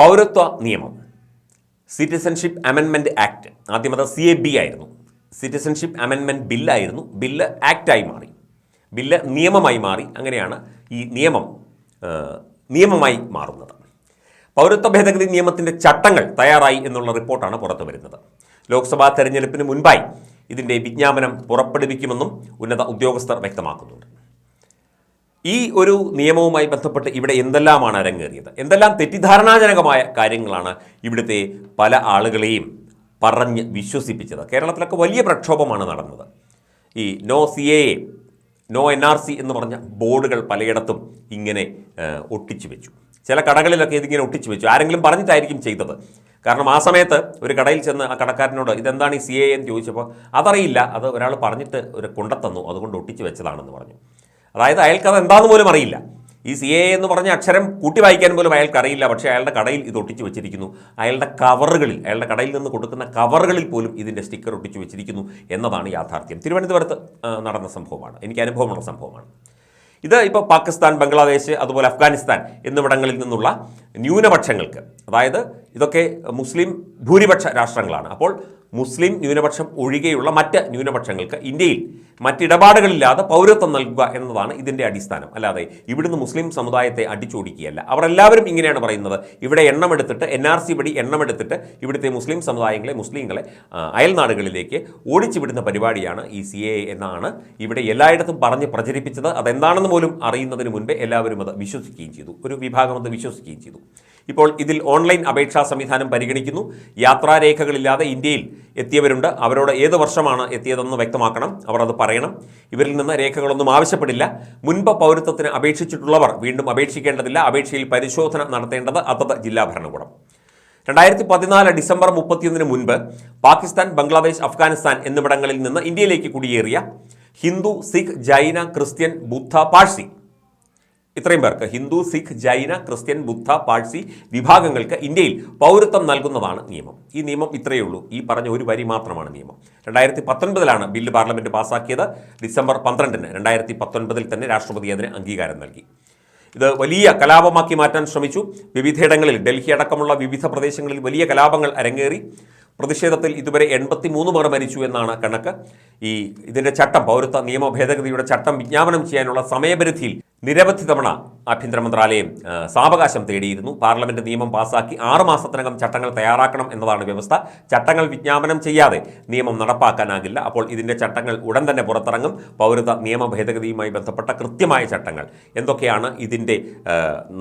പൗരത്വ നിയമം. Citizenship അമെൻമെന്റ് act ആദ്യം അത് സി എ ബി ആയിരുന്നു. സിറ്റിസൺഷിപ്പ് അമെൻമെന്റ് ബില്ലായിരുന്നു ബില്ല് ആക്റ്റായി മാറി. ബില്ല് നിയമമായി മാറി. അങ്ങനെയാണ് ഈ നിയമം നിയമമായി മാറുന്നത്. പൗരത്വ ഭേദഗതി നിയമത്തിന്റെ ചട്ടങ്ങൾ തയ്യാറായി എന്നുള്ള റിപ്പോർട്ടാണ് പുറത്തു വരുന്നത്. ലോക്സഭാ തെരഞ്ഞെടുപ്പിന് മുൻപായി ഇതിന്റെ വിജ്ഞാപനം പുറപ്പെടുവിക്കുമെന്നും ഉന്നത ഉദ്യോഗസ്ഥർ വ്യക്തമാക്കുന്നുണ്ട്. ഈ ഒരു നിയമവുമായി ബന്ധപ്പെട്ട് ഇവിടെ എന്തെല്ലാമാണ് അരങ്ങേറിയത്? എന്തെല്ലാം തെറ്റിദ്ധാരണാജനകമായ കാര്യങ്ങളാണ് ഇവിടുത്തെ പല ആളുകളെയും പറഞ്ഞ് വിശ്വസിപ്പിച്ചത്? കേരളത്തിലൊക്കെ വലിയ പ്രക്ഷോഭമാണ് നടന്നത്. ഈ no C A no N R C എന്ന് പറഞ്ഞ ബോർഡുകൾ പലയിടത്തും ഇങ്ങനെ ഒട്ടിച്ചു വെച്ചു ചില കടകളിലൊക്കെ ഇതിങ്ങനെ ഒട്ടിച്ചു വെച്ചു ആരെങ്കിലും പറഞ്ഞിട്ടായിരിക്കും ചെയ്തത്. കാരണം ആ സമയത്ത് ഒരു കടയിൽ ചെന്ന് ആ കടക്കാരനോട് ഇതെന്താണ് ഈ സി എ എന്ന് ചോദിച്ചപ്പോൾ അതറിയില്ല. അത് ഒരാൾ പറഞ്ഞിട്ട് ഒരു കൊണ്ടത്തന്നു. അതുകൊണ്ട് ഒട്ടിച്ചു വെച്ചതാണെന്ന് പറഞ്ഞു. അതായത് അയാൾക്ക് അത് എന്താണെന്ന് പോലും അറിയില്ല. ഈ സി എ എന്ന് പറഞ്ഞ അക്ഷരം കൂട്ടി വായിക്കാൻ പോലും അയാൾക്ക് അറിയില്ല. പക്ഷേ അയാളുടെ കടയിൽ ഇത് ഒട്ടിച്ചു വെച്ചിരിക്കുന്നു. അയാളുടെ കവറുകളിൽ അയാളുടെ കടയിൽ നിന്ന് കൊടുക്കുന്ന കവറുകളിൽ പോലും ഇതിന്റെ സ്റ്റിക്കർ ഒട്ടിച്ചു വെച്ചിരിക്കുന്നു എന്നതാണ് യാഥാർത്ഥ്യം. തിരുവനന്തപുരത്ത് നടന്ന സംഭവമാണ്. എനിക്ക് അനുഭവമുള്ള സംഭവമാണ്. ഇത് ഇപ്പോൾ പാകിസ്ഥാൻ ബംഗ്ലാദേശ് അതുപോലെ അഫ്ഗാനിസ്ഥാൻ എന്നിവിടങ്ങളിൽ നിന്നുള്ള ന്യൂനപക്ഷങ്ങൾക്ക്. അതായത് ഇതൊക്കെ മുസ്ലിം ഭൂരിപക്ഷ രാഷ്ട്രങ്ങളാണ്. അപ്പോൾ മുസ്ലിം ന്യൂനപക്ഷം ഒഴികെയുള്ള മറ്റ് ന്യൂനപക്ഷങ്ങൾക്ക് ഇന്ത്യയിൽ മറ്റിടപാടുകളില്ലാതെ പൗരത്വം നൽകുക എന്നതാണ് ഇതിന്റെ അടിസ്ഥാനം. അല്ലാതെ ഇവിടുന്ന് മുസ്ലിം സമുദായത്തെ അടിച്ചോടിക്കുകയല്ല. അവർ എല്ലാവരും ഇങ്ങനെയാണ് പറയുന്നത്. ഇവിടെ എണ്ണമെടുത്തിട്ട് എൻ ആർ സി വഴി എണ്ണമെടുത്തിട്ട് ഇവിടുത്തെ മുസ്ലിം സമുദായങ്ങളെ മുസ്ലിങ്ങളെ അയൽനാടുകളിലേക്ക് ഓടിച്ചുവിടുന്ന പരിപാടിയാണ് ഈ സി എ എന്നാണ് ഇവിടെ എല്ലായിടത്തും പറഞ്ഞ് പ്രചരിപ്പിച്ചത്. അതെന്താണെന്ന് പോലും അറിയുന്നതിന് മുൻപേ എല്ലാവരും അത് വിശ്വസിക്കുകയും ചെയ്തു. ഒരു വിഭാഗം അത് വിശ്വസിക്കുകയും ചെയ്തു. ഇപ്പോൾ ഇതിൽ ഓൺലൈൻ അപേക്ഷാ സംവിധാനം പരിഗണിക്കുന്നു. യാത്രാരേഖകളില്ലാതെ ഇന്ത്യയിൽ എത്തിയവരുണ്ട്. അവരോട് ഏത് വർഷമാണ് എത്തിയതെന്ന് വ്യക്തമാക്കണം. അവർ അത് പറയണം. ഇവരിൽ നിന്ന് രേഖകളൊന്നും ആവശ്യപ്പെടില്ല. മുൻപ് പൗരത്വത്തിന് അപേക്ഷിച്ചിട്ടുള്ളവർ വീണ്ടും അപേക്ഷിക്കേണ്ടതില്ല. അപേക്ഷയിൽ പരിശോധന നടത്തേണ്ടത് അതത് ജില്ലാ ഭരണകൂടം. രണ്ടായിരത്തി പതിനാല് ഡിസംബർ മുപ്പത്തിയൊന്നിന് മുൻപ് പാകിസ്ഥാൻ ബംഗ്ലാദേശ് അഫ്ഗാനിസ്ഥാൻ എന്നിവിടങ്ങളിൽ നിന്ന് ഇന്ത്യയിലേക്ക് കുടിയേറിയ ഹിന്ദു സിഖ് ജൈന ക്രിസ്ത്യൻ ബുദ്ധ പാഴ്സി ഇത്രയും പേർക്ക് ഹിന്ദു സിഖ് ജൈന ക്രിസ്ത്യൻ ബുദ്ധ പാഴ്സി വിഭാഗങ്ങൾക്ക് ഇന്ത്യയിൽ പൗരത്വം നൽകുന്നതാണ് നിയമം. ഈ നിയമം ഇത്രയേ ഉള്ളൂ. ഈ പറഞ്ഞ ഒരു വരി മാത്രമാണ് നിയമം. രണ്ടായിരത്തി പത്തൊൻപതിലാണ് ബില്ല് പാർലമെന്റ് പാസാക്കിയത്. ഡിസംബർ പന്ത്രണ്ടിന് രണ്ടായിരത്തി പത്തൊൻപതിൽ തന്നെ രാഷ്ട്രപതി അതിന് അംഗീകാരം നൽകി. ഇത് വലിയ കലാപമാക്കി മാറ്റാൻ ശ്രമിച്ചു. വിവിധയിടങ്ങളിൽ ഡൽഹി അടക്കമുള്ള വിവിധ പ്രദേശങ്ങളിൽ വലിയ കലാപങ്ങൾ അരങ്ങേറി. പ്രതിഷേധത്തിൽ ഇതുവരെ എൺപത്തി മൂന്ന് പേർ മരിച്ചു എന്നാണ് കണക്ക്. ഈ ഇതിന്റെ ചട്ടം പൗരത്വ നിയമ ഭേദഗതിയുടെ ചട്ടം വിജ്ഞാപനം ചെയ്യാനുള്ള സമയപരിധിയിൽ നിരവധി തവണ ആഭ്യന്തര മന്ത്രാലയം സാവകാശം തേടിയിരുന്നു. പാർലമെന്റ് നിയമം പാസാക്കി ആറു മാസത്തിനകം ചട്ടങ്ങൾ തയ്യാറാക്കണം എന്നതാണ് വ്യവസ്ഥ. ചട്ടങ്ങൾ വിജ്ഞാപനം ചെയ്യാതെ നിയമം നടപ്പാക്കാനാകില്ല. അപ്പോൾ ഇതിന്റെ ചട്ടങ്ങൾ ഉടൻ തന്നെ പുറത്തിറങ്ങും. പൗരത്വ നിയമ ഭേദഗതിയുമായി ബന്ധപ്പെട്ട കൃത്യമായ ചട്ടങ്ങൾ. എന്തൊക്കെയാണ് ഇതിന്റെ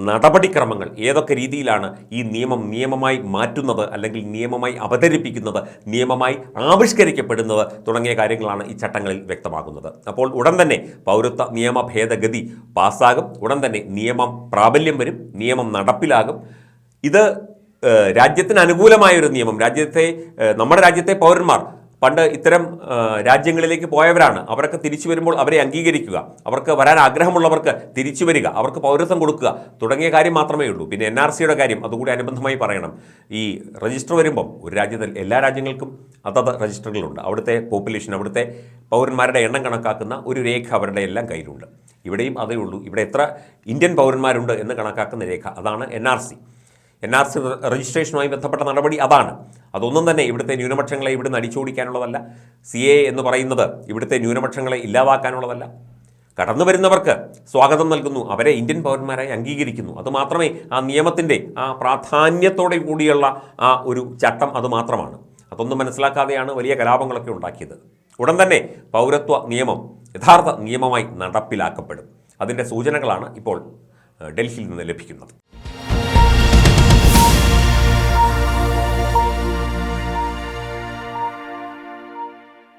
നടപടിക്രമങ്ങൾ? ഏതൊക്കെ രീതിയിലാണ് ഈ നിയമം നിയമമായി മാറ്റുന്നത് അല്ലെങ്കിൽ നിയമമായി അവതരിപ്പിക്കുന്നത് നിയമമായി ആവിഷ്കരിക്കപ്പെടുന്നത് തുടങ്ങിയ കാര്യങ്ങളാണ് ഈ ചട്ടങ്ങളിൽ വ്യക്തമാകുന്നത്. അപ്പോൾ ഉടൻ തന്നെ പൗരത്വ നിയമ ഭേദഗതി പാസ്സാകും. ഉടൻ തന്നെ നിയമം പ്രാബല്യം വരും നിയമം നടപ്പിലാകും. ഇത് രാജ്യത്തിന് അനുകൂലമായ ഒരു നിയമം. രാജ്യത്തെ നമ്മുടെ രാജ്യത്തെ പൗരന്മാർ പണ്ട് ഇത്തരം രാജ്യങ്ങളിലേക്ക് പോയവരാണ്. അവരൊക്കെ തിരിച്ചു വരുമ്പോൾ അവരെ അംഗീകരിക്കുക. അവർക്ക് വരാൻ ആഗ്രഹമുള്ളവർക്ക് തിരിച്ചു വരിക. അവർക്ക് പൗരത്വം കൊടുക്കുക. തുടങ്ങിയ കാര്യം മാത്രമേ ഉള്ളൂ. പിന്നെ എൻ ആർ സിയുടെ കാര്യം അതുകൂടി അനുബന്ധമായി പറയണം. ഈ രജിസ്റ്റർ വരുമ്പം ഒരു രാജ്യത്തിൽ എല്ലാ രാജ്യങ്ങൾക്കും അതത് രജിസ്റ്ററുകളുണ്ട്. അവിടുത്തെ പോപ്പുലേഷൻ അവിടുത്തെ പൗരന്മാരുടെ എണ്ണം കണക്കാക്കുന്ന ഒരു രേഖ അവരുടെ എല്ലാം കയ്യിലുണ്ട്. ഇവിടെയും അതേ ഉള്ളൂ. ഇവിടെ എത്ര ഇന്ത്യൻ പൗരന്മാരുണ്ട് എന്ന് കണക്കാക്കുന്ന രേഖ. അതാണ് N R C. N R C രജിസ്ട്രേഷനുമായി ബന്ധപ്പെട്ട നടപടി അതാണ്. അതൊന്നും തന്നെ ഇവിടുത്തെ ന്യൂനപക്ഷങ്ങളെ ഇവിടുന്ന് അടിച്ചോടിക്കാനുള്ളതല്ല. സി എ എന്ന് പറയുന്നത് ഇവിടുത്തെ ന്യൂനപക്ഷങ്ങളെ ഇല്ലാതാക്കാനുള്ളതല്ല. കടന്നു വരുന്നവർക്ക് സ്വാഗതം നൽകുന്നു. അവരെ ഇന്ത്യൻ പൗരന്മാരായി അംഗീകരിക്കുന്നു. അതുമാത്രമേ ആ നിയമത്തിന്റെ ആ പ്രാധാന്യത്തോടെ കൂടിയുള്ള ആ ഒരു ചട്ടം അത് മാത്രമാണ്. അതൊന്നും മനസ്സിലാക്കാതെയാണ് വലിയ കലാപങ്ങളൊക്കെ ഉണ്ടാക്കിയത്. ഉടൻ തന്നെ പൗരത്വ നിയമം യഥാർത്ഥ നിയമമായി നടപ്പിലാക്കപ്പെടും. അതിന്റെ സൂചനകളാണ് ഇപ്പോൾ ഡൽഹിയിൽ നിന്ന് ലഭിക്കുന്നത്.